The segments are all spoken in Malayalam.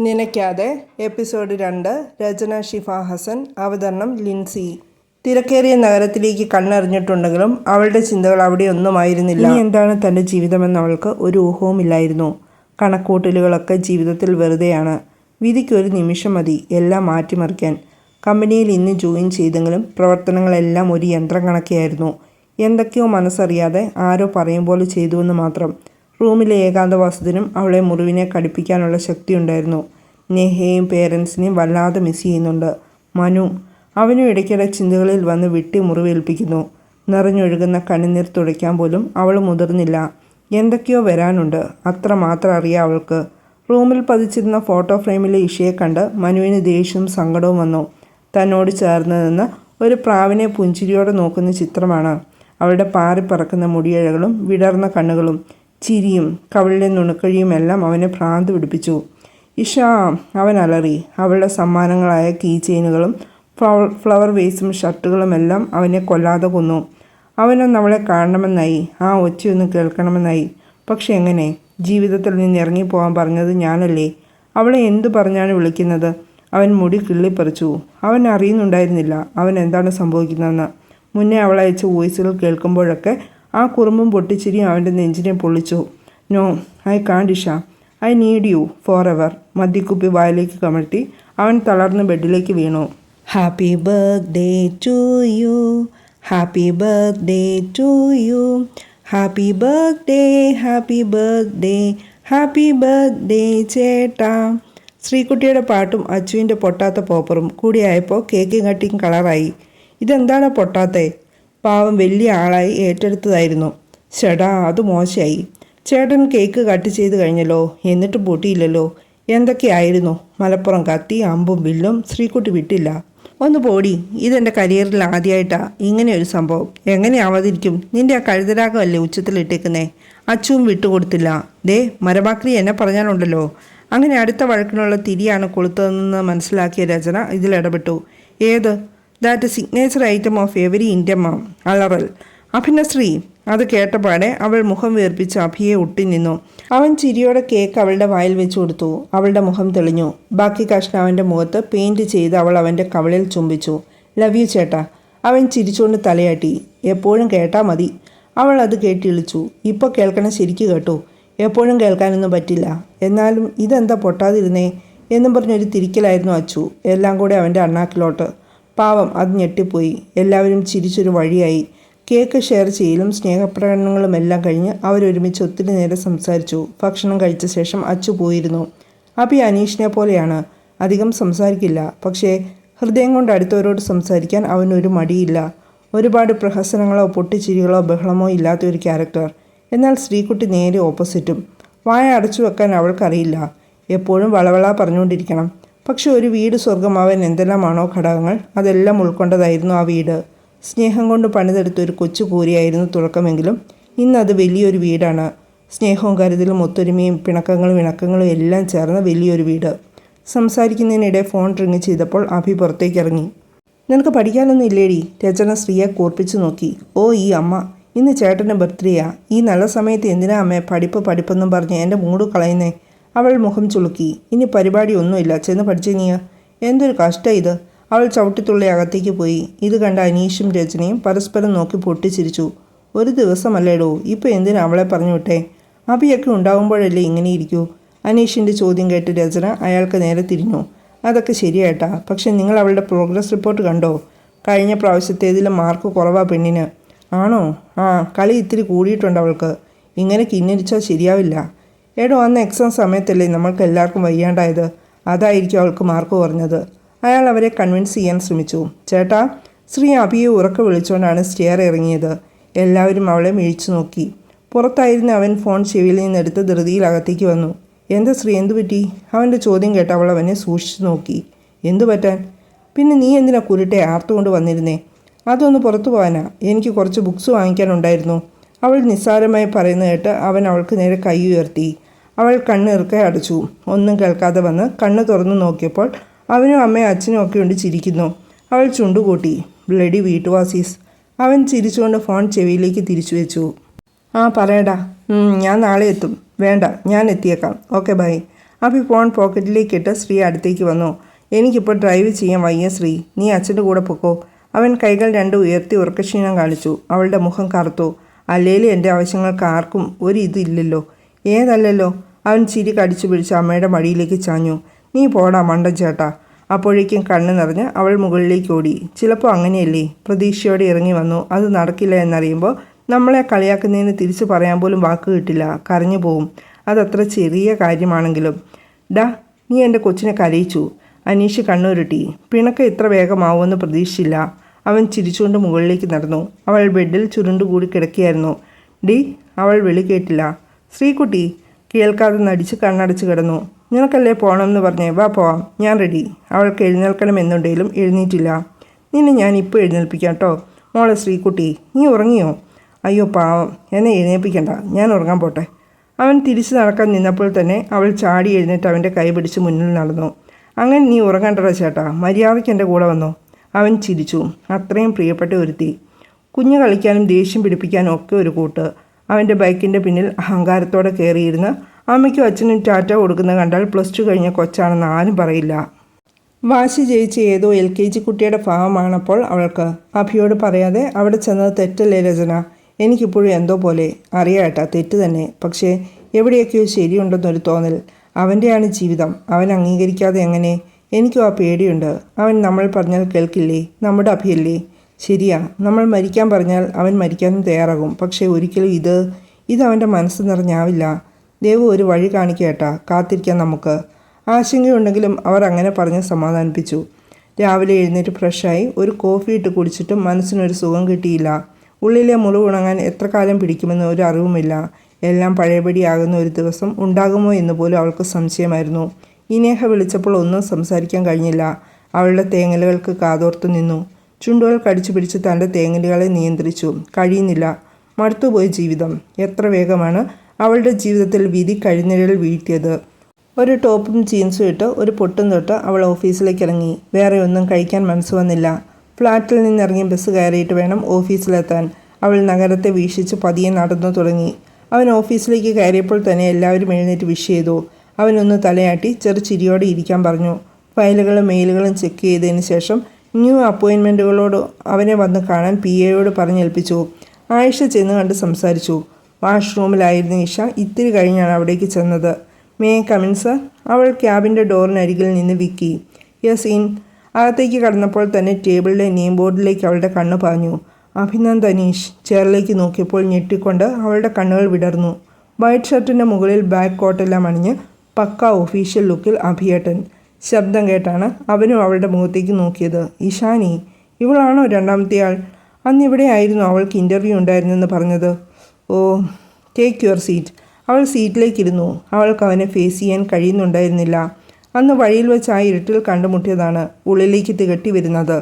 നനയ്ക്കാതെ എപ്പിസോഡ് രണ്ട് രചന ഷിഫ ഹസൻ അവതരണം ലിൻസി. തിരക്കേറിയ നഗരത്തിലേക്ക് കണ്ണെറിഞ്ഞിട്ടുണ്ടെങ്കിലും അവളുടെ ചിന്തകൾ അവിടെ ഒന്നുമായിരുന്നില്ല. ഇനി എന്താണ് തന്റെ ജീവിതമെന്ന് അവൾക്ക് ഒരു ഊഹവുമില്ലായിരുന്നു. കണക്കൂട്ടലുകളൊക്കെ ജീവിതത്തിൽ വെറുതെയാണ്. വിധിക്കൊരു നിമിഷം മതി എല്ലാം മാറ്റിമറിക്കാൻ. കമ്പനിയിൽ ഇന്ന് ജോയിൻ ചെയ്തെങ്കിലും പ്രവർത്തനങ്ങളെല്ലാം ഒരു യന്ത്രം കണക്കെയായിരുന്നു. എന്തൊക്കെയോ മനസ്സറിയാതെ ആരോ പറയും പോലെ ചെയ്തുവെന്ന് മാത്രം. റൂമിലെ ഏകാന്തവാസത്തിനും അവളെ മുറിവിനെ കടുപ്പിക്കാനുള്ള ശക്തിയുണ്ടായിരുന്നു. നെഹയും പേരൻസിനെയും വല്ലാതെ മിസ് ചെയ്യുന്നുണ്ട്. മനു അവനും ഇടയ്ക്കിടെ ചിന്തകളിൽ വന്ന് വിട്ടി മുറിവേൽപ്പിക്കുന്നു. നിറഞ്ഞൊഴുകുന്ന കണ്ണുനീർ തുടയ്ക്കാൻ പോലും അവൾ മുതിർന്നില്ല. എന്തൊക്കെയോ വരാനുണ്ട്. അത്ര മാത്രം അറിയാം അവൾക്ക്. റൂമിൽ പതിച്ചിരുന്ന ഫോട്ടോ ഫ്രെയിമിലെ ഇഷയെ കണ്ട് മനുവിന് ദേഷ്യവും സങ്കടവും വന്നു. തന്നോട് ചേർന്ന് നിന്ന് ഒരു പ്രാവിനെ പുഞ്ചിരിയോടെ നോക്കുന്ന ചിത്രമാണ്. അവളുടെ പാറിപ്പറക്കുന്ന മുടിയിഴകളും വിടർന്ന കണ്ണുകളും ചിരിയും കവിളിലെ നുണുക്കഴിയും എല്ലാം അവനെ ഭ്രാന്ത് പിടിപ്പിച്ചു. ഇഷ അവൻ അലറി. അവളുടെ സമ്മാനങ്ങളായ കീ ചെയിനുകളും ഫ്ലവർ വേസും ഷർട്ടുകളും എല്ലാം അവനെ കൊല്ലാതെ കൊന്നു. അവനൊന്ന് അവളെ കാണണമെന്നായി. ആ ഒച്ചയൊന്ന് കേൾക്കണമെന്നായി. പക്ഷെ എങ്ങനെ? ജീവിതത്തിൽ നിന്ന് ഇറങ്ങിപ്പോകാൻ പറഞ്ഞത് ഞാനല്ലേ? അവളെ എന്തു പറഞ്ഞാണ് വിളിക്കുന്നത്? അവൻ മുടി കിള്ളിപ്പറിച്ചു. അവൻ അറിയുന്നുണ്ടായിരുന്നില്ല. അവൻ എന്താണ് സംഭവിക്കുന്നതെന്ന്. മുന്നേ അവളയച്ച വോയിസുകൾ കേൾക്കുമ്പോഴൊക്കെ ആ കുറുമ്പും പൊട്ടിച്ചിരി അവന്റെ നെഞ്ചിനെ പൊള്ളിച്ചു. നോ ഐ കാണ്ടിഷ I need you forever. മദ്യക്കുപ്പി വായിലേക്ക് കമഴ്ത്തി അവൻ തളർന്ന് ബെഡിലേക്ക് വീണു. Happy birthday to you. Happy birthday to you. Happy birthday happy birthday happy birthday ചേട്ടാ. ശ്രീകുട്ടിയുടെ പാട്ടും അച്ചുവിന്റെ പൊട്ടാത്ത പോപ്പറും കൂടിയായപ്പോൾ കേക്ക് കട്ടിങ് കളറായി. ഇതെന്താണ് പൊട്ടാത്തേ? പാവം വലിയ ആളായി ഏറ്റെടുത്തതായിരുന്നു. ചേട്ടാ അത് മോശമായി. ചേട്ടൻ കേക്ക് കട്ട് ചെയ്ത് കഴിഞ്ഞല്ലോ എന്നിട്ട് പൊട്ടിയില്ലല്ലോ. എന്തൊക്കെയായിരുന്നു മലപ്പുറം കത്തി അമ്പും വില്ലും ശ്രീക്കുട്ടി വിട്ടില്ല. ഒന്ന് പോടി ഇതെന്റെ കരിയറിൽ ആദ്യമായിട്ടാ ഇങ്ങനെ ഒരു സംഭവം. എങ്ങനെ ആവാതിരിക്കും? നിന്റെ ആ കഴുതരാഗമല്ലേ ഉച്ചത്തിലിട്ടേക്കുന്നേ അച്ചുവും വിട്ടുകൊടുത്തില്ല ദേ മരബാക്രി എന്നെ പറഞ്ഞാലുണ്ടല്ലോ. അങ്ങനെ അടുത്ത വഴക്കിനുള്ള തിരിയാണ് കൊളുത്തതെന്ന് മനസ്സിലാക്കിയ രചന ഇതിലിടപെട്ടു ഏത്? That signature item of every Indian mom അലറൽ Abhinashree അത് കേട്ടപാടെ അവൾ മുഖം വീർപ്പിച്ച് അഭിയെ ഒട്ടിനിന്നു അവൻ ചിരിയോടെ കേക്ക് അവളുടെ വായിൽ വെച്ചു കൊടുത്തു. അവളുടെ മുഖം തെളിഞ്ഞു. ബാക്കി കഷ്ണം അവന്റെ മുഖത്ത് പെയിന്റ് ചെയ്ത് അവൾ അവന്റെ കവളിൽ ചുംബിച്ചു. ലവ് യു ചേട്ടാ. അവൻ ചിരിച്ചുകൊണ്ട് തലയാട്ടി. എപ്പോഴും കേട്ടാ മതി. അവൾ അത് കേട്ടിളിച്ചു. ഇപ്പോൾ കേൾക്കണം ശരിക്ക് കേട്ടു. എപ്പോഴും കേൾക്കാനൊന്നും പറ്റില്ല. എന്നാലും ഇതെന്താ പൊട്ടാതിരുന്നേ? എന്നും പറഞ്ഞൊരു തിരിക്കലായിരുന്നു അച്ചു. എല്ലാം കൂടെ അവന്റെ അണ്ണാക്കിലോട്ട്. പാവം അത് ഞെട്ടിപ്പോയി. എല്ലാവരും ചിരിച്ചൊരു വഴിയായി. കേക്ക് ഷെയർ ചെയ്യലും സ്നേഹപ്രകടനങ്ങളും എല്ലാം കഴിഞ്ഞ് അവരൊരുമിച്ച് ഒത്തിരി നേരം സംസാരിച്ചു. ഭക്ഷണം കഴിച്ച ശേഷം അച്ചു പോയിരുന്നു. അഭി അനീഷിനെ പോലെയാണ്. അധികം സംസാരിക്കില്ല. പക്ഷേ ഹൃദയം കൊണ്ട് അടുത്തവരോട് സംസാരിക്കാൻ അവനൊരു മടിയില്ല. ഒരുപാട് പ്രഹസനങ്ങളോ പൊട്ടിച്ചിരികളോ ബഹളമോ ഇല്ലാത്ത ഒരു ക്യാരക്ടർ. എന്നാൽ ശ്രീകുട്ടി നേരെ ഓപ്പോസിറ്റും. വായ അടച്ചു വെക്കാൻ അവൾക്കറിയില്ല. എപ്പോഴും വളവള പറഞ്ഞുകൊണ്ടിരിക്കണം. പക്ഷെ ഒരു വീട് സ്വർഗമാവാൻ എന്തെല്ലാമാണോ ഘടകങ്ങൾ അതെല്ലാം ഉൾക്കൊണ്ടതായിരുന്നു ആ വീട്. സ്നേഹം കൊണ്ട് പണിതെടുത്ത ഒരു കൊച്ചു കൂരിയായിരുന്നു തുടക്കമെങ്കിലും ഇന്നത് വലിയൊരു വീടാണ്. സ്നേഹവും കരുതലും ഒത്തൊരുമയും പിണക്കങ്ങളും ഇണക്കങ്ങളും എല്ലാം ചേർന്ന വലിയൊരു വീട്. സംസാരിക്കുന്നതിനിടെ ഫോൺ റിങ് ചെയ്തപ്പോൾ അഭി പുറത്തേക്ക് ഇറങ്ങി. നിനക്ക് പഠിക്കാനൊന്നും ഇല്ലേടി? രചന ശ്രീയെ കൂർപ്പിച്ചു നോക്കി. ഓ ഈ അമ്മ ഇന്ന് ചേട്ടന്റെ ബർത്ത്ഡേയാ. ഈ നല്ല സമയത്ത് എന്തിനാ അമ്മേ പഠിപ്പ് പഠിപ്പെന്നും പറഞ്ഞ് എന്റെ മൂട് കളയുന്നേ? അവൾ മുഖം ചുളുക്കി. ഇനി പരിപാടി ഒന്നുമില്ല. ചെന്ന് പഠിച്ചേ നീ. എന്തൊരു കഷ്ട ഇത്. അവൾ ചവിട്ടിത്തുള്ളി അകത്തേക്ക് പോയി. ഇത് കണ്ട അനീഷും രചനയും പരസ്പരം നോക്കി പൊട്ടിച്ചിരിച്ചു. ഒരു ദിവസമല്ലേടോ. ഇപ്പോൾ എന്തിനാ അവളെ പറഞ്ഞു വിട്ടേ? അഭിയൊക്കെ ഉണ്ടാകുമ്പോഴല്ലേ ഇങ്ങനെ ഇരിക്കൂ? അനീഷിന്റെ ചോദ്യം കേട്ട് രചന അയാൾക്ക് നേരെ തിരിഞ്ഞു. അതൊക്കെ ശരിയായിട്ടാ. പക്ഷെ നിങ്ങൾ അവളുടെ പ്രോഗ്രസ് റിപ്പോർട്ട് കണ്ടോ? കഴിഞ്ഞ പ്രാവശ്യത്തേതിലും മാർക്ക് കുറവാ പെണ്ണിന്. ആണോ? ആ കളി ഇത്തിരി കൂടിയിട്ടുണ്ട് അവൾക്ക്. ഇങ്ങനെ കിന്നരിച്ചാൽ ശരിയാവില്ല. എടോ അന്ന് എക്സാം സമയത്തല്ലേ നമ്മൾക്ക് എല്ലാവർക്കും വയ്യാണ്ടായത്? അതായിരിക്കും അവൾക്ക് മാർക്ക് കുറഞ്ഞത്. അയാൾ അവരെ കൺവിൻസ് ചെയ്യാൻ ശ്രമിച്ചു. ചേട്ടാ ശ്രീ അഭിയെ ഉറക്കെ വിളിച്ചുകൊണ്ടാണ് സ്റ്റെയർ ഇറങ്ങിയത്. എല്ലാവരും അവളെ മിഴിച്ചു നോക്കി. പുറത്തായിരുന്ന അവൻ ഫോൺ ചെവിയിൽ നിന്നെടുത്ത് ധൃതിയിൽ അകത്തേക്ക് വന്നു. എന്താ ശ്രീ എന്തു പറ്റി? അവന്റെ ചോദ്യം കേട്ട് അവൾ അവനെ സൂക്ഷിച്ചു നോക്കി. എന്തു പറ്റാൻ? പിന്നെ നീ എന്തിനാ കുരുട്ടെ ആർത്തുകൊണ്ട് വന്നിരുന്നേ? അതൊന്ന് പുറത്തു പോകാനാ. എനിക്ക് കുറച്ച് ബുക്സ് വാങ്ങിക്കാനുണ്ടായിരുന്നു. അവൾ നിസ്സാരമായി പറയുന്നത് കേട്ട് അവൻ അവൾക്ക് നേരെ കൈ ഉയർത്തി. അവൾ കണ്ണിറുക്കെ അടച്ചു. ഒന്നും കേൾക്കാതെ വന്ന് കണ്ണ് തുറന്നു നോക്കിയപ്പോൾ അവനും അമ്മയും അച്ഛനും ഒക്കെ ഉണ്ട് ചിരിക്കുന്നു. അവൾ ചുണ്ടുകൂട്ടി. ബ്ലഡി വീട്ടുവാസീസ്. അവൻ ചിരിച്ചുകൊണ്ട് ഫോൺ ചെവിയിലേക്ക് തിരിച്ചു വെച്ചു. ആ പറയടാ. ഞാൻ നാളെ എത്തും. വേണ്ട ഞാൻ എത്തിയേക്കാം. Okay bye. അഭി ഫോൺ പോക്കറ്റിലേക്ക് ഇട്ട് ശ്രീ അടുത്തേക്ക് വന്നു. എനിക്കിപ്പോൾ ഡ്രൈവ് ചെയ്യാൻ വയ്യ ശ്രീ. നീ അച്ഛന്റെ കൂടെ പൊക്കോ. അവൻ കൈകൾ രണ്ടും ഉയർത്തി ഉറക്കക്ഷീണം കാണിച്ചു. അവളുടെ മുഖം കറുത്തു. അല്ലേലും എന്റെ ആവശ്യങ്ങൾക്ക് ആർക്കും ഒരു ഇതില്ലല്ലോ ഏതല്ലല്ലോ? അവൻ ചിരി കടിച്ചു പിടിച്ച് അമ്മയുടെ മടിയിലേക്ക് ചാഞ്ഞു. നീ പോടാ മണ്ടൻ ചേട്ടാ. അപ്പോഴേക്കും കണ്ണ് നിറഞ്ഞ് അവൾ മുകളിലേക്ക് ഓടി. ചിലപ്പോൾ അങ്ങനെയല്ലേ? പ്രതീക്ഷയോടെ ഇറങ്ങി വന്നു. അത് നടക്കില്ല എന്നറിയുമ്പോൾ നമ്മളെ കളിയാക്കുന്നതിന് തിരിച്ചു പറയാൻ പോലും വാക്ക് കിട്ടില്ല. കരഞ്ഞു പോവും. അതത്ര ചെറിയ കാര്യമാണെങ്കിലും. ഡാ നീ എന്റെ കൊച്ചിനെ കരയിച്ചു. അനീഷ് കണ്ണുരുട്ടി. പിണക്ക ഇത്ര വേഗമാവുമെന്ന് പ്രതീക്ഷിച്ചില്ല. അവൻ ചിരിച്ചുകൊണ്ട് മുകളിലേക്ക് നടന്നു. അവൾ ബെഡിൽ ചുരുണ്ടുകൂടി കിടക്കുകയായിരുന്നു. ഡി അവൾ വിളി കേട്ടില്ല. ശ്രീകുട്ടി കേൾക്കാതെ നടിച്ച് കണ്ണടച്ച് കിടന്നു. നിനക്കല്ലേ പോകണമെന്ന് പറഞ്ഞേ വാ പോവാം ഞാൻ റെഡി. അവൾക്ക് എഴുന്നേൽക്കണമെന്നുണ്ടെങ്കിലും എഴുന്നേറ്റില്ല. നിന്നെ ഞാൻ ഇപ്പോൾ എഴുന്നേൽപ്പിക്കാം കേട്ടോ മോളെ ശ്രീകുട്ടി നീ ഉറങ്ങിയോ? അയ്യോ പാവം എന്നെ എഴുന്നേൽപ്പിക്കണ്ട. ഞാൻ ഉറങ്ങാൻ പോട്ടെ. അവൻ തിരിച്ചു നടക്കാൻ നിന്നപ്പോൾ തന്നെ അവൾ ചാടി എഴുന്നേറ്റ് അവന്റെ കൈ പിടിച്ച് മുന്നിൽ നടന്നു. അങ്ങനെ നീ ഉറങ്ങണ്ടടാ ചേട്ടാ മര്യാദയ്ക്ക് എന്റെ കൂടെ വന്നു. അവൻ ചിരിച്ചു. അത്രയും പ്രിയപ്പെട്ട ഒരുത്തി. കുഞ്ഞു കളിക്കാനും ദേഷ്യം പിടിപ്പിക്കാനും ഒക്കെ ഒരു കൂട്ട്. അവന്റെ ബൈക്കിന്റെ പിന്നിൽ അഹങ്കാരത്തോടെ കയറിയിരുന്ന് അമ്മയ്ക്കും അച്ഛനും ടാറ്റ കൊടുക്കുന്ന കണ്ടാൽ പ്ലസ് ടു കഴിഞ്ഞ കൊച്ചാണെന്ന് ആരും പറയില്ല. വാശി ജയിച്ച ഏതോ എൽ കെ ജി കുട്ടിയുടെ ഭാവമാണപ്പോൾ അവൾക്ക് അഭിയോട് പറയാതെ അവിടെ ചെന്നത് തെറ്റല്ലേ രചന? എനിക്കിപ്പോഴും എന്തോ പോലെ. അറിയാട്ടാ തെറ്റ് തന്നെ. പക്ഷേ എവിടെയൊക്കെയോ ശരിയുണ്ടെന്നൊരു തോന്നൽ. അവന്റെയാണ് ജീവിതം. അവൻ അംഗീകരിക്കാതെ എങ്ങനെ? എനിക്കും ആ പേടിയുണ്ട്. അവൻ നമ്മൾ പറഞ്ഞാൽ കേൾക്കില്ലേ? നമ്മുടെ അഭിയല്ലേ? ശരിയാ നമ്മൾ മരിക്കാൻ പറഞ്ഞാൽ അവൻ മരിക്കാനും തയ്യാറാകും. പക്ഷേ ഒരിക്കലും ഇത് ഇത് അവന്റെ മനസ്സ് നിറഞ്ഞാവില്ല. ദേവ് ഒരു വഴി കാണിക്കേട്ടാ കാത്തിരിക്കാം നമുക്ക്. ആശങ്കയുണ്ടെങ്കിലും അവർ അങ്ങനെ പറഞ്ഞ് സമാധാനിപ്പിച്ചു. രാവിലെ എഴുന്നേറ്റ് ഫ്രഷായി ഒരു കോഫി ഇട്ട് കുടിച്ചിട്ടും മനസ്സിനൊരു സുഖം കിട്ടിയില്ല. ഉള്ളിലെ മുറിവ് ഉണങ്ങാൻ എത്ര കാലം പിടിക്കുമെന്ന് ഒരു അറിവുമില്ല. എല്ലാം പഴയപടിയാകുന്ന ഒരു ദിവസം ഉണ്ടാകുമോ എന്ന് പോലും അവൾക്ക് സംശയമായിരുന്നു. ഇനേഹ വിളിച്ചപ്പോൾ ഒന്നും സംസാരിക്കാൻ കഴിഞ്ഞില്ല. അവളുടെ തേങ്ങലുകൾക്ക് കാതോർത്തു നിന്നു. ചുണ്ടുകൾ കടിച്ചു പിടിച്ച് തന്റെ തേങ്ങലുകളെ നിയന്ത്രിച്ചു. കഴിയുന്നില്ല. മടുത്തുപോയ ജീവിതം. എത്ര വേഗമാണ് അവളുടെ ജീവിതത്തിൽ വിധി കഴിഞ്ഞിരൽ വീഴ്ത്തിയത്. ഒരു ടോപ്പും ജീൻസും ഇട്ട് ഒരു പൊട്ടും തൊട്ട് അവൾ ഓഫീസിലേക്ക് ഇറങ്ങി വേറെ ഒന്നും കഴിക്കാൻ മനസ്സ് വന്നില്ല. ഫ്ലാറ്റിൽ നിന്നിറങ്ങി ബസ് കയറിയിട്ട് വേണം ഓഫീസിലെത്താൻ. അവൾ നഗരത്തെ വീക്ഷിച്ച് പതിയെ നടന്നു തുടങ്ങി. അവൻ ഓഫീസിലേക്ക് കയറിയപ്പോൾ തന്നെ എല്ലാവരും എഴുന്നേറ്റ് വിഷ് ചെയ്തു. അവനൊന്ന് തലയാട്ടി ചെറു ചിരിയോടെ ഇരിക്കാൻ പറഞ്ഞു. ഫയലുകളും മെയിലുകളും ചെക്ക് ചെയ്തതിന് ശേഷം ന്യൂ അപ്പോയിൻമെന്റുകളോട് അവനെ വന്ന് കാണാൻ പി എയോട് പറഞ്ഞേൽപ്പിച്ചു ആയിഷ ചെന്ന് കണ്ട് സംസാരിച്ചു. വാഷ്റൂമിലായിരുന്ന ഇഷ ഇത്തിരി കഴിഞ്ഞാണ് അവിടേക്ക് ചെന്നത്. May come in sir. അവൾ ക്യാബിന്റെ ഡോറിനരികിൽ നിന്ന് വിക്കി. Yes in. അകത്തേക്ക് കടന്നപ്പോൾ തന്നെ ടേബിളിലെ നെയിം ബോർഡിലേക്ക് അവളുടെ കണ്ണ് പാഞ്ഞു. അഭിനന്ദ് അനീഷ്. ചെയറിലേക്ക് നോക്കിയപ്പോൾ ഞെട്ടിക്കൊണ്ട് അവളുടെ കണ്ണുകൾ വിടർന്നു. വൈറ്റ് ഷർട്ടിന്റെ മുകളിൽ ബാക്ക് കോട്ടെല്ലാം അണിഞ്ഞ് പക്ക ഒഫീഷ്യൽ ലുക്കിൽ അഭിയേട്ടൻ. ശബ്ദം കേട്ടാണ് അവനും അവളുടെ മുഖത്തേക്ക് നോക്കിയത്. ഇഷാനി ഇവളാണോ രണ്ടാമത്തെ ആൾ അന്ന് ഇവിടെ ആയിരുന്നു അവൾക്ക് ഇന്റർവ്യൂ ഉണ്ടായിരുന്നെന്ന് പറഞ്ഞത്? ഓ ടേക്ക് യുവർ സീറ്റ് അവൾ സീറ്റിലേക്കിരുന്നു അവൾക്ക് അവനെ ഫേസ് ചെയ്യാൻ കഴിയുന്നുണ്ടായിരുന്നില്ല. അന്ന് വഴിയിൽ വെച്ച് ആ ഇരുട്ടിൽ കണ്ടുമുട്ടിയതാണ് ഉള്ളിലേക്ക് തികട്ടി വരുന്നത്.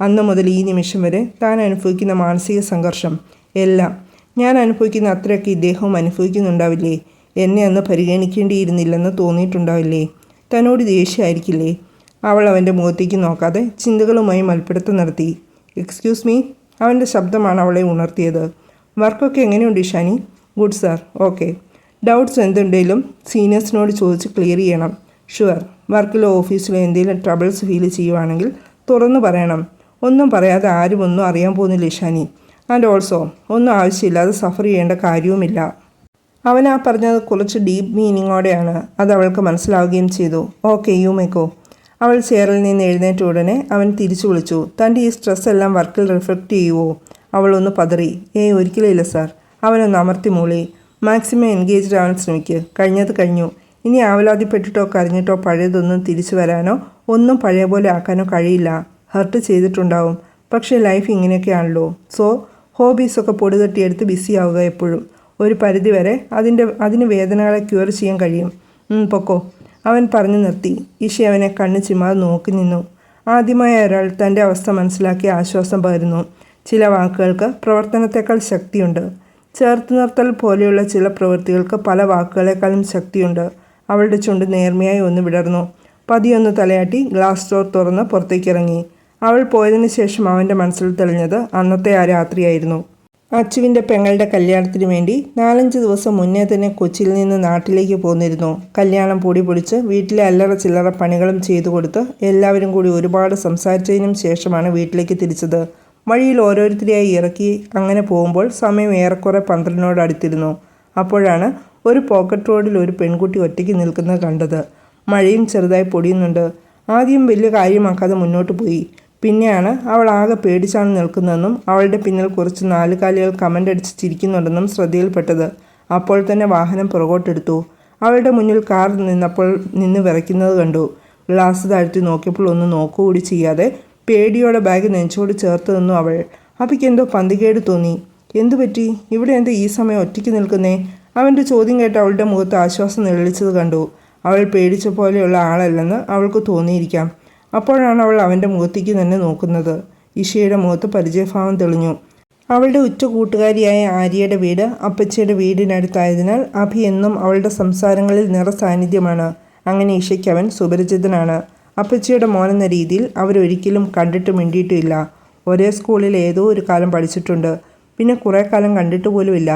അന്ന് മുതൽ ഈ നിമിഷം വരെ താൻ അനുഭവിക്കുന്ന മാനസിക സംഘർഷം എല്ലാം. ഞാൻ അനുഭവിക്കുന്ന അത്രയൊക്കെ ഇദ്ദേഹവും അനുഭവിക്കുന്നുണ്ടാവില്ലേ? എന്നെ അന്ന് പരിഗണിക്കേണ്ടിയിരുന്നില്ലെന്ന് തോന്നിയിട്ടുണ്ടാവില്ലേ? തന്നോട് ദേഷ്യമായിരിക്കില്ലേ? അവൾ അവന്റെ മുഖത്തേക്ക് നോക്കാതെ ചിന്തകളുമായി മൽപ്പിടുത്തം നടത്തി. എക്സ്ക്യൂസ് മീ അവന്റെ ശബ്ദമാണ് അവളെ ഉണർത്തിയത്. വർക്കൊക്കെ എങ്ങനെയുണ്ട് Ishani? Good sir okay doubts എന്തുണ്ടെങ്കിലും സീനിയേഴ്സിനോട് ചോദിച്ച് ക്ലിയർ ചെയ്യണം. ഷുവർ വർക്കിലോ ഓഫീസിലോ എന്തെങ്കിലും ട്രബിൾസ് ഫീൽ ചെയ്യുവാണെങ്കിൽ തുറന്നു പറയണം. ഒന്നും പറയാതെ ആരും ഒന്നും അറിയാൻ പോകുന്നില്ല ഇഷാനി. ആൻഡ് ഓൾസോ ഒന്നും ആവശ്യമില്ലാതെ സഫർ ചെയ്യേണ്ട കാര്യവുമില്ല. അവൻ ആ പറഞ്ഞത് കുറച്ച് ഡീപ്പ് മീനിങ്ങോടെയാണ് അത് അവൾക്ക് മനസ്സിലാവുകയും ചെയ്തു. ഓക്കെ യു മേക്കോ അവൾ ചെയറിൽ നിന്ന് എഴുന്നേറ്റ ഉടനെ അവൻ തിരിച്ചു വിളിച്ചു. തന്റെ ഈ സ്ട്രെസ് എല്ലാം വർക്കിൽ റിഫ്ലക്റ്റ് ചെയ്യുവോ? അവളൊന്ന് പതറി. ഏയ് ഒരിക്കലും ഇല്ല സാർ അവനൊന്ന് അമർത്തി മൂളി. മാക്സിമം എൻഗേജ്ഡ് ആവാൻ ശ്രമിക്കുക കഴിഞ്ഞത് കഴിഞ്ഞു. ഇനി ആവലാതിപ്പെട്ടിട്ടോ കരഞ്ഞിട്ടോ പഴയതൊന്നും തിരിച്ചു വരാനോ ഒന്നും പഴയ പോലെ ആക്കാനോ കഴിയില്ല. ഹർട്ട് ചെയ്തിട്ടുണ്ടാവും. പക്ഷേ ലൈഫ് ഇങ്ങനെയൊക്കെയാണല്ലോ. സോ ഹോബീസൊക്കെ പൊടി തട്ടിയെടുത്ത് ബിസി ആവുക എപ്പോഴും. ഒരു പരിധിവരെ അതിന്റെ അതിന് വേദനകളെ ക്യൂർ ചെയ്യാൻ കഴിയും. പൊക്കോ. അവൻ പറഞ്ഞു നിർത്തി. ഇഷി അവനെ കണ്ണു ചിമ്മാതെ നോക്കി നിന്നു. ആദ്യമായ ഒരാൾ തന്റെ അവസ്ഥ മനസ്സിലാക്കി ആശ്വാസം പകരുന്നു. ചില വാക്കുകൾക്ക് പ്രവർത്തനത്തെക്കാൾ ശക്തിയുണ്ട്. ചേർത്ത് നിർത്തൽ പോലെയുള്ള ചില പ്രവൃത്തികൾക്ക് പല വാക്കുകളെക്കാളും ശക്തിയുണ്ട്. അവളുടെ ചുണ്ട് നേർമയായി ഒന്ന് വിടർന്നു. പതിയൊന്ന് തലയാട്ടി ഗ്ലാസ് ഡോർ തുറന്ന് പുറത്തേക്കിറങ്ങി. അവൾ പോയതിനു ശേഷം അവന്റെ മനസ്സിൽ തെളിഞ്ഞത് അന്നത്തെ ആ രാത്രിയായിരുന്നു. അച്ചുവിന്റെ പെങ്ങളുടെ കല്യാണത്തിന് വേണ്ടി നാലഞ്ച് ദിവസം മുന്നേ തന്നെ കൊച്ചിയിൽ നിന്ന് നാട്ടിലേക്ക് പോന്നിരുന്നു. കല്യാണം പൊടി പൊടിച്ച് വീട്ടിലെ അല്ലറ ചില്ലറ പണികളും ചെയ്തു കൊടുത്ത് എല്ലാവരും കൂടി ഒരുപാട് സംസാരിച്ചതിനും ശേഷമാണ് വീട്ടിലേക്ക് തിരിച്ചത്. വഴിയിൽ ഓരോരുത്തരെയായി ഇറക്കി അങ്ങനെ പോകുമ്പോൾ സമയം ഏറെക്കുറെ പന്ത്രണ്ടിനോട് അടുത്തിരുന്നു. അപ്പോഴാണ് ഒരു പോക്കറ്റ് റോഡിൽ ഒരു പെൺകുട്ടി ഒറ്റയ്ക്ക് നിൽക്കുന്നത് കണ്ടത്. മഴയും ചെറുതായി പൊടിയുന്നുണ്ട്. ആദ്യം വലിയ കാര്യമാക്കാതെ മുന്നോട്ട് പോയി. പിന്നെയാണ് അവൾ ആകെ പേടിച്ചാണ് നിൽക്കുന്നതെന്നും അവളുടെ പിന്നിൽ കുറച്ച് നാലുകാലികൾ കമന്റ് അടിച്ച് ചിരിക്കുന്നുണ്ടെന്നും ശ്രദ്ധയിൽപ്പെട്ടത്. അപ്പോൾ തന്നെ വാഹനം പുറകോട്ടെടുത്തു. അവളുടെ മുന്നിൽ കാർ നിന്നപ്പോൾ നിന്ന് വിറയ്ക്കുന്നത് കണ്ടു. ഗ്ലാസ് താഴ്ത്തി നോക്കിയപ്പോൾ ഒന്ന് നോക്കുകൂടി ചെയ്യാതെ പേടിയോടെ ബാഗ് നെഞ്ചോട് ചേർത്ത് നിന്നു അവൾ. അപ്പയ്ക്ക് എന്തോ പന്തികേട് തോന്നി. എന്തു പറ്റി? ഇവിടെ എന്താ ഈ സമയം ഒറ്റയ്ക്ക് നിൽക്കുന്നേ? അവന്റെ ചോദ്യം കേട്ട് അവളുടെ മുഖത്ത് ആശ്വാസം നിഴലിച്ചത് കണ്ടു. അവൾ പേടിച്ച പോലെയുള്ള ആളല്ലെന്ന് അവൾക്ക് തോന്നിയിരിക്കാം. അപ്പോഴാണ് അവൾ അവന്റെ മുഖത്തേക്ക് തന്നെ നോക്കുന്നത്. ഇഷയുടെ മുഖത്ത് പരിചയഭാവം തെളിഞ്ഞു. അവളുടെ ഉറ്റ കൂട്ടുകാരിയായ ആര്യയുടെ വീട് അപ്പച്ചയുടെ വീടിനടുത്തായതിനാൽ അഭി എന്നും അവളുടെ സംസാരങ്ങളിൽ നിറ സാന്നിധ്യമാണ്. അങ്ങനെ ഇഷയ്ക്ക് അവൻ സുപരിചിതനാണ്. അപ്പച്ചയുടെ മോനെന്ന രീതിയിൽ അവരൊരിക്കലും കണ്ടിട്ട് മിണ്ടിയിട്ടുമില്ല ഒരേ സ്കൂളിൽ ഏതോ ഒരു കാലം പഠിച്ചിട്ടുണ്ട്. പിന്നെ കുറേ കാലം കണ്ടിട്ട് പോലുമില്ല.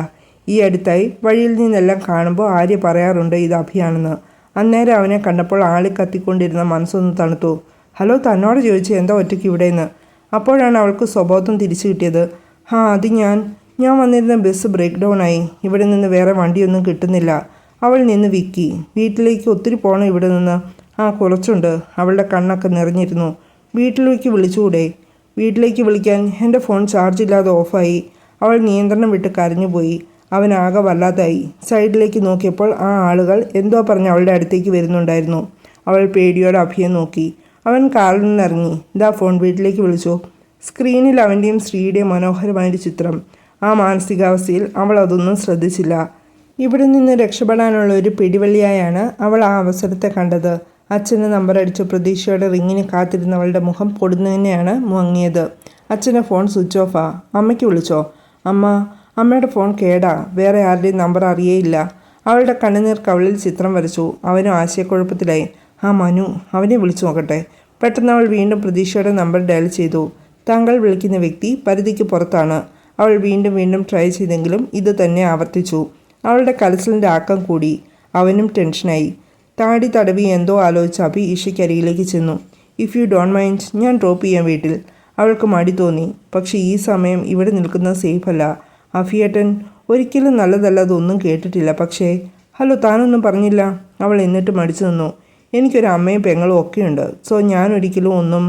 ഈ അടുത്തായി വഴിയിൽ നിന്നെല്ലാം കാണുമ്പോൾ ആര്യ പറയാറുണ്ട് ഇത് അഭിയാണെന്ന്. അന്നേരം അവനെ കണ്ടപ്പോൾ ആളി കത്തിക്കൊണ്ടിരുന്ന മനസ്സൊന്ന് തണുത്തു. ഹലോ തന്നോട് ചോദിച്ചു എന്താ ഒറ്റയ്ക്ക് ഇവിടെയെന്ന്. അപ്പോഴാണ് അവൾക്ക് സ്വബോധം തിരിച്ചു കിട്ടിയത്. ആ അത് ഞാൻ. ഞാൻ വന്നിരുന്ന ബസ് ബ്രേക്ക് ഡൗൺ ആയി ഇവിടെ നിന്ന് വേറെ വണ്ടിയൊന്നും കിട്ടുന്നില്ല. അവൾ നിന്ന് വിക്കി. വീട്ടിലേക്ക് ഒത്തിരി പോകണം ഇവിടെ നിന്ന്. ആ കുറച്ചുണ്ട്. അവളുടെ കണ്ണൊക്കെ നിറഞ്ഞിരുന്നു. വീട്ടിലേക്ക് വിളിച്ചുകൂടെ? വീട്ടിലേക്ക് വിളിക്കാൻ എന്റെ ഫോൺ ചാർജ് ഇല്ലാതെ ഓഫായി. അവൾ നിയന്ത്രണം വിട്ട് കരഞ്ഞുപോയി. അവൻ ആകെ വല്ലാതായി. സൈഡിലേക്ക് നോക്കിയപ്പോൾ ആ ആളുകൾ എന്തോ പറഞ്ഞ് അവളുടെ അടുത്തേക്ക് വരുന്നുണ്ടായിരുന്നു. അവൾ പേടിയോടെ അഭിയെ നോക്കി. അവൻ കാറിൽ നിന്നിറങ്ങി. ഇതാ ഫോൺ വീട്ടിലേക്ക് വിളിച്ചു. സ്ക്രീനിൽ അവന്റെയും ശ്രീയുടെയും മനോഹരമായൊരു ചിത്രം. ആ മാനസികാവസ്ഥയിൽ അവൾ അതൊന്നും ശ്രദ്ധിച്ചില്ല. ഇവിടെ നിന്ന് രക്ഷപ്പെടാനുള്ള ഒരു പിടിവള്ളിയായാണ് അവൾ ആ അവസരത്തെ കണ്ടത്. അച്ഛന് നമ്പർ അടിച്ച പ്രതീക്ഷയോടെ റിങ്ങിന് കാത്തിരുന്നവളുടെ മുഖം പൊടുന്നതിനെയാണ് മുങ്ങിയത്. അച്ഛന്റെ ഫോൺ സ്വിച്ച് ഓഫാ. അമ്മയ്ക്ക് വിളിച്ചോ. അമ്മ അമ്മയുടെ ഫോൺ കേടാ. വേറെ ആരുടെയും നമ്പർ അറിയേയില്ല. അവളുടെ കണ്ണുനീർ കവളിൽ ചിത്രം വരച്ചു. അവനും ആശയക്കുഴപ്പത്തിലായി. ആ മനു അവനെ വിളിച്ചു നോക്കട്ടെ. പെട്ടെന്ന് അവൾ വീണ്ടും പ്രതീക്ഷയുടെ നമ്പർ ഡയൽ ചെയ്തു. താങ്കൾ വിളിക്കുന്ന വ്യക്തി പരിധിക്ക് പുറത്താണ്. അവൾ വീണ്ടും വീണ്ടും ട്രൈ ചെയ്തെങ്കിലും ഇത് തന്നെ ആവർത്തിച്ചു. അവളുടെ കലസലിന്റെ ആക്കം കൂടി. അവനും ടെൻഷനായി. താടി തടവി എന്തോ ആലോചിച്ച് അഭി ഈശയ്ക്കരികിലേക്ക് ചെന്നു. ഇഫ് യു ഡോണ്ട് മൈൻഡ് ഞാൻ ഡ്രോപ്പ് ചെയ്യാൻ വീട്ടിൽ. അവൾക്ക് മടി തോന്നി. പക്ഷേ ഈ സമയം ഇവിടെ നിൽക്കുന്നത് സേഫ് അല്ല. അഫിയേട്ടൻ ഒരിക്കലും നല്ലതല്ല അതൊന്നും കേട്ടിട്ടില്ല. പക്ഷേ ഹലോ താനൊന്നും പറഞ്ഞില്ല. അവൾ എന്നിട്ട് മടിച്ചു നിന്നു. എനിക്കൊരു അമ്മയും പെങ്ങളും ഒക്കെ ഉണ്ട്. സോ ഞാൻ ഒരിക്കലും ഒന്നും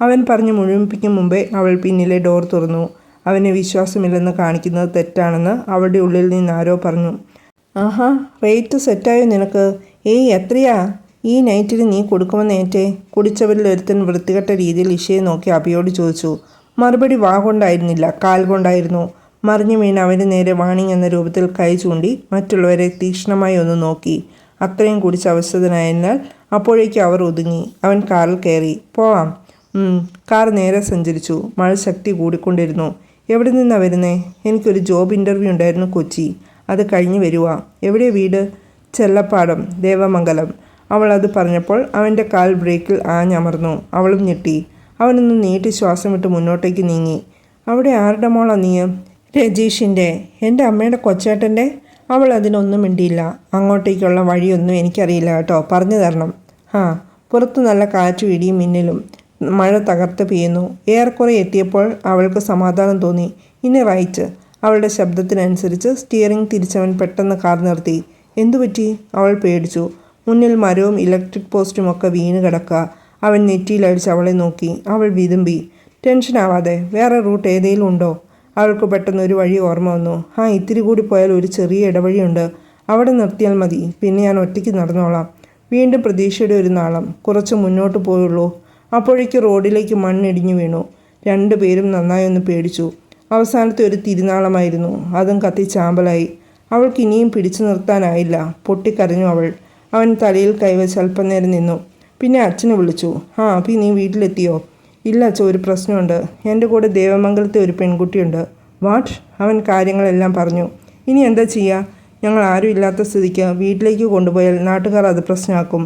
അവൻ പറഞ്ഞ് മുഴുമിപ്പിക്കും മുമ്പേ അവൾ പിന്നിലെ ഡോർ തുറന്നു. അവനെ വിശ്വാസമില്ലെന്ന് കാണിക്കുന്നത് തെറ്റാണെന്ന് അവളുടെ ഉള്ളിൽ നിന്ന് ആരോ പറഞ്ഞു. ആഹാ റേറ്റ് സെറ്റായോ നിനക്ക്? ഏയ് എത്രയാ? ഈ നൈറ്റിൽ നീ കൊടുക്കുമെന്ന് ഏറ്റേ? കുടിച്ചവരിൽ ഒരുത്തൻ വൃത്തികെട്ട രീതിയിൽ ഇഷയെ നോക്കി അഭിയോട് ചോദിച്ചു. മറുപടി വാ കൊണ്ടായിരുന്നില്ല കാൽ കൊണ്ടായിരുന്നു. മറിഞ്ഞു വീണ് അവന് നേരെ വാണിംഗ് എന്ന രൂപത്തിൽ കൈ ചൂണ്ടി മറ്റുള്ളവരെ തീക്ഷ്ണമായി ഒന്ന് നോക്കി. അത്രയും കൂടി അവശതനായതിനാൽ അപ്പോഴേക്കും അവർ ഒതുങ്ങി. അവൻ കാറിൽ കയറി പോവാം. കാർ നേരെ സഞ്ചരിച്ചു. മഴ ശക്തി കൂടിക്കൊണ്ടിരുന്നു. എവിടെ നിന്നാണ് വരുന്നേ? എനിക്കൊരു ജോബ് ഇന്റർവ്യൂ ഉണ്ടായിരുന്നു കൊച്ചി. അത് കഴിഞ്ഞ് വരുക എവിടെ വീട്? ചെല്ലപ്പാടം ദേവമംഗലം. അവൾ അത് പറഞ്ഞപ്പോൾ അവന്റെ കാൽ ബ്രേക്കിൽ ആഞ്ഞമർന്നു. അവളും ഞെട്ടി. അവനൊന്ന് നീട്ടി ശ്വാസം വിട്ട് മുന്നോട്ടേക്ക് നീങ്ങി. അവിടെ ആരുടെ മോളാ നീ രജീഷിന്റെ എന്റെ അമ്മയുടെ കൊച്ചേട്ടന്റെ അവൾ അതിനൊന്നും മിണ്ടിയില്ല. അങ്ങോട്ടേക്കുള്ള വഴിയൊന്നും എനിക്കറിയില്ല കേട്ടോ. പറഞ്ഞു തരണം. ആ പുറത്ത് നല്ല കാറ്റും ഇടിയും മിന്നലും മഴ തകർത്ത് പെയ്യുന്നു. ഏറെക്കുറെ എത്തിയപ്പോൾ അവൾക്ക് സമാധാനം തോന്നി. ഇനി റൈറ്റ്. അവളുടെ ശബ്ദത്തിനനുസരിച്ച് സ്റ്റിയറിംഗ് തിരിച്ചവൻ പെട്ടെന്ന് കാർ നിർത്തി. എന്തുപറ്റി അവൾ പേടിച്ചു. മുന്നിൽ മരവും ഇലക്ട്രിക് പോസ്റ്റും ഒക്കെ വീണ് കിടക്കുക. അവൻ നെറ്റിയിലടിച്ച് അവളെ നോക്കി. അവൾ വിതുമ്പി. ടെൻഷനാവാതെ വേറെ റൂട്ട് ഏതെങ്കിലും ഉണ്ടോ? അവൾക്ക് പെട്ടെന്ന് ഒരു വഴി ഓർമ്മ വന്നു. ആ ഇത്തിരി കൂടി പോയാൽ ഒരു ചെറിയ ഇടവഴിയുണ്ട്. അവിടെ നിർത്തിയാൽ മതി. പിന്നെ ഞാൻ ഒറ്റയ്ക്ക് നടന്നോളാം. വീണ്ടും പ്രതീക്ഷയുടെ ഒരു നാളം. കുറച്ച് മുന്നോട്ട് പോയുള്ളൂ. അപ്പോഴേക്ക് റോഡിലേക്ക് മണ്ണിടിഞ്ഞു വീണു. രണ്ടുപേരും നന്നായി ഒന്ന് പേടിച്ചു. അവസാനത്തെ ഒരു തിരുനാളമായിരുന്നു. അതും കത്തി ചാമ്പലായി. അവൾക്ക് ഇനിയും പിടിച്ചു നിർത്താനായില്ല. പൊട്ടിക്കരഞ്ഞു അവൾ. അവൻ തലയിൽ കൈവച്ച് അല്പനേരം നിന്നു. പിന്നെ അച്ഛനെ വിളിച്ചു. ആ അപ്പി നീ വീട്ടിലെത്തിയോ? ഇല്ല അച്ഛ ഒരു പ്രശ്നമുണ്ട്. എന്റെ കൂടെ ദേവമംഗലത്തെ ഒരു പെൺകുട്ടിയുണ്ട്. വാട്ട്? അവൻ കാര്യങ്ങളെല്ലാം പറഞ്ഞു. ഇനി എന്താ ചെയ്യുക ഞങ്ങൾ ആരും ഇല്ലാത്ത സ്ഥിതിക്ക് വീട്ടിലേക്ക് കൊണ്ടുപോയാൽ നാട്ടുകാർ അത് പ്രശ്നമാക്കും.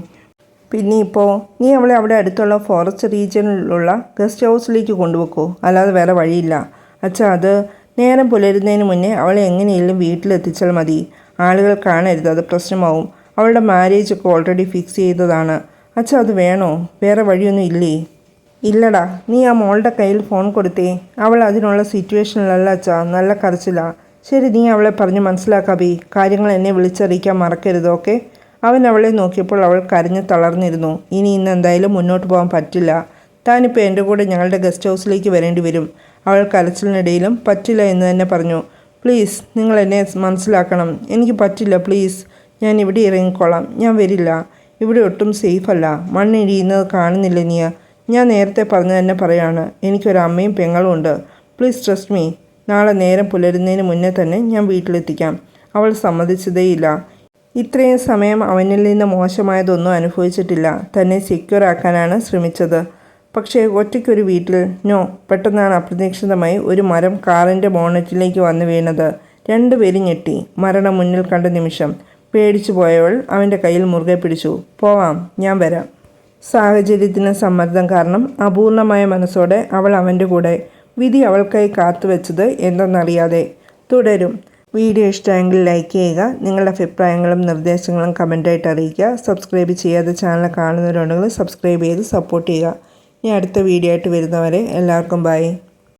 പിന്നെ ഇപ്പോൾ നീ അവളെ അവിടെ അടുത്തുള്ള ഫോറസ്റ്റ് റീജിയനിലുള്ള ഗസ്റ്റ് ഹൗസിലേക്ക് കൊണ്ടുപോക്കൂ അല്ലാതെ വേറെ വഴിയില്ല. അച്ഛാ അത് നേരം പുലരുന്നതിന് മുന്നേ അവളെ എങ്ങനെയെങ്കിലും വീട്ടിലെത്തിച്ചാൽ മതി. ആളുകൾ കാണരുത് അത് പ്രശ്നമാവും. അവളുടെ മാരേജ് ഒക്കെ ഓൾറെഡി ഫിക്സ് ചെയ്തതാണ്. അച്ഛാ അത് വേണോ? വേറെ വഴിയൊന്നും ഇല്ലേ? ഇല്ലടാ നീ ആ മോളുടെ കയ്യിൽ ഫോൺ കൊടുത്തേ. അവൾ അതിനുള്ള സിറ്റുവേഷനിലല്ല അച്ഛാ നല്ല കരച്ചിലാ. ശരി നീ അവളെ പറഞ്ഞ് മനസ്സിലാക്കാബി കാര്യങ്ങൾ എന്നെ വിളിച്ചറിയിക്കാൻ മറക്കരുത് ഓക്കെ അവൻ അവളെ നോക്കിയപ്പോൾ അവൾ കരഞ്ഞ് തളർന്നിരുന്നു. ഇനി ഇന്ന് എന്തായാലും മുന്നോട്ട് പോകാൻ പറ്റില്ല. താനിപ്പോൾ എന്റെ കൂടെ ഞങ്ങളുടെ ഗസ്റ്റ് ഹൗസിലേക്ക് വരേണ്ടി വരും. അവൾ കരച്ചിലിനിടയിലും പറ്റില്ല എന്ന് തന്നെ പറഞ്ഞു. പ്ലീസ് നിങ്ങൾ എന്നെ മനസ്സിലാക്കണം. എനിക്ക് പറ്റില്ല പ്ലീസ് ഞാൻ ഇവിടെ ഇറങ്ങിക്കോളാം. ഞാൻ വരില്ല. ഇവിടെ ഒട്ടും സേഫ് അല്ല. മണ്ണിടിയുന്നത് കാണുന്നില്ല നീ ഞാൻ നേരത്തെ പറഞ്ഞു തന്നെ പറയാണ്. എനിക്കൊരു അമ്മയും പെങ്ങളും ഉണ്ട്. പ്ലീസ് ട്രസ്റ്റ് മീ നാളെ നേരം പുലരുന്നതിന് മുന്നേ തന്നെ ഞാൻ വീട്ടിലെത്തിക്കാം. അവൾ സമ്മതിച്ചതേയില്ല. ഇത്രയും സമയം അവനിൽ നിന്ന് മോശമായതൊന്നും അനുഭവിച്ചിട്ടില്ല. തന്നെ സെക്യൂർ ആക്കാനാണ് ശ്രമിച്ചത്. പക്ഷേ ഒറ്റയ്ക്കൊരു വീട്ടിൽ നോ പെട്ടെന്നാണ് അപ്രതീക്ഷിതമായി ഒരു മരം കാറിന്റെ ബോണറ്റിലേക്ക് വന്നു വീണത്. രണ്ടുപേരും ഞെട്ടി. മരണം മുന്നിൽ കണ്ട നിമിഷം. പേടിച്ചു പോയവൾ അവന്റെ കയ്യിൽ മുറുകെ പിടിച്ചു. പോവാം ഞാൻ വരാം. സാഹചര്യത്തിന് സമ്മർദ്ദം കാരണം അപൂർണമായ മനസ്സോടെ അവൾ അവന്റെ കൂടെ. വിധി അവൾക്കായി കാത്തുവെച്ചത് എന്തെന്നറിയാതെ. തുടരും. വീഡിയോ ഇഷ്ടമെങ്കിൽ ലൈക്ക് ചെയ്യുക. നിങ്ങളുടെ അഭിപ്രായങ്ങളും നിർദ്ദേശങ്ങളും കമന്റായിട്ട് അറിയിക്കുക. സബ്സ്ക്രൈബ് ചെയ്യാതെ ചാനൽ കാണുന്നവരുണ്ടെങ്കിൽ സബ്സ്ക്രൈബ് ചെയ്ത് സപ്പോർട്ട് ചെയ്യുക. ഇനി അടുത്ത വീഡിയോ ആയിട്ട് വരുന്നവരെ എല്ലാവർക്കും ബൈ